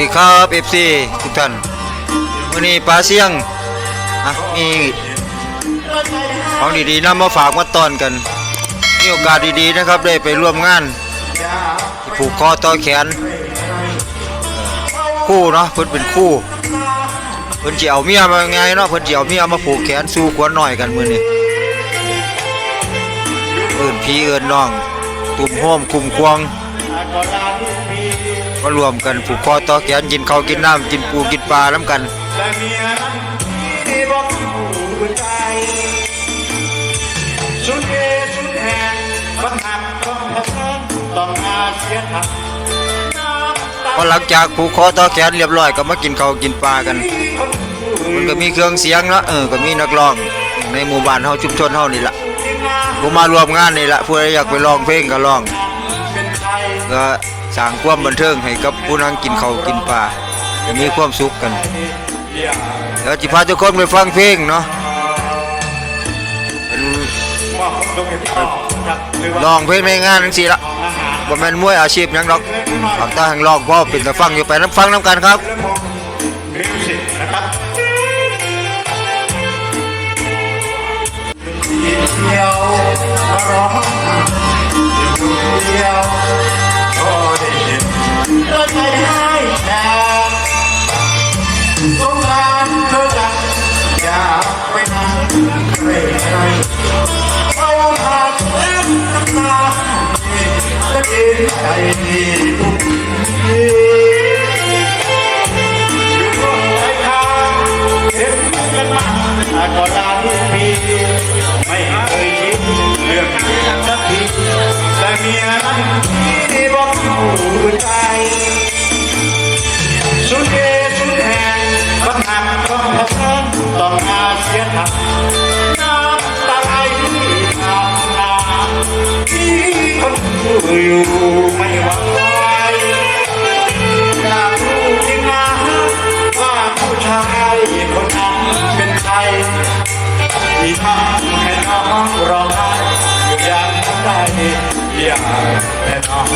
ดีครับเอฟซีทุกท่านวันนี้ปลาเสี่ยงอะมีของดีๆนำมาฝากมาตอนกันมีโอกาสดีๆนะครับได้ไปร่วมงาน ผูกคอต่อแขน คู่เนาะเพิ่นเป็นคู่เพิ่นสิเอาเมียมาไงเนาะเพิ่นสิเอาเมียมาผูกแขนสู้ขวัญหน่อยกันมือนี้เอิ้นพี่เอิ้นน้อง ตุ่มโฮมคุมควง มารวมกันผูกคอต่อแขนกินข้าวกินน้ำกินปูกินปลาน้ำกันและเมียนั้นที่บอกอยู่ใจสุดเอสุดแห่งบังหักต้องพัฒนต้องอาเสียทักน้ำตาพอหลังจากผูกคอต่อแขนเรียบร้อยก็มากินข้าวกินปลากัน มันก็มีเครื่องเสียงเนะเออก็มีนักร้องในหมู่บ้านเฮาชุมชนเฮานี่ละผู้มารวมงานนี่ละผู้ใดอยากไปร้องเพลงก็ร้องก็ สร้างความบันเทิงให้กับผู้นั่งกินข้าวกินปลาให้มีความสุขกันอย่าเดี๋ยวจิพาทุกคนไปฟังเพลงเนาะเป็นว่าผมต้องเพลงในงานจังซี่ละบ่แม่นมวยอาชีพหยังดอกฝากตาแห่งร้องพ่อเป็นแตาฟังอยู่ไปน้ำฟังน้ำกันครับ มิวสิกนะครับเดียวมาร้อง เอ็นใจดีทุกทีไอ้ข้าเห็นกันมาแต่ก็ลาทุกปีไม่เคยคิดเรื่องนี้สักทีแต่เมียนั้นที่บอกอยู่ใจ อยู่ไม่หวังไว้อยากรู้จริงนะว่าผู้ชายคนนั้นเป็นใครที่ทำให้น้องร้องไห้อยากได้อยากให้น้อง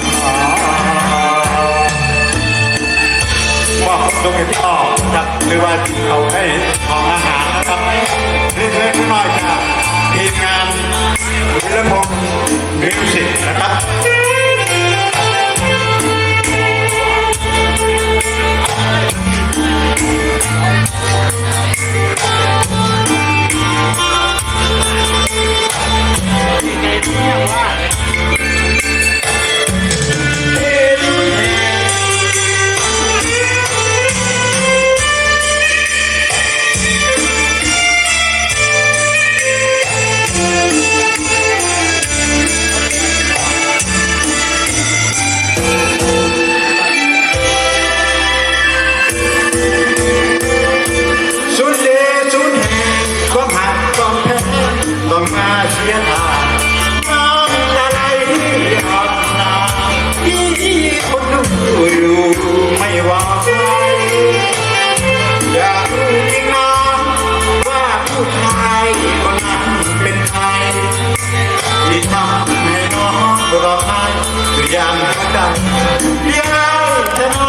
ว่าผมต้องเป็นพ่อจับหรือว่าที่เขาให้ของอาหารนะครับที่เล็กๆน้อยๆจากทีมงาน ทำให้น้องร้องไห้คือยามดังเลี้ยงจะ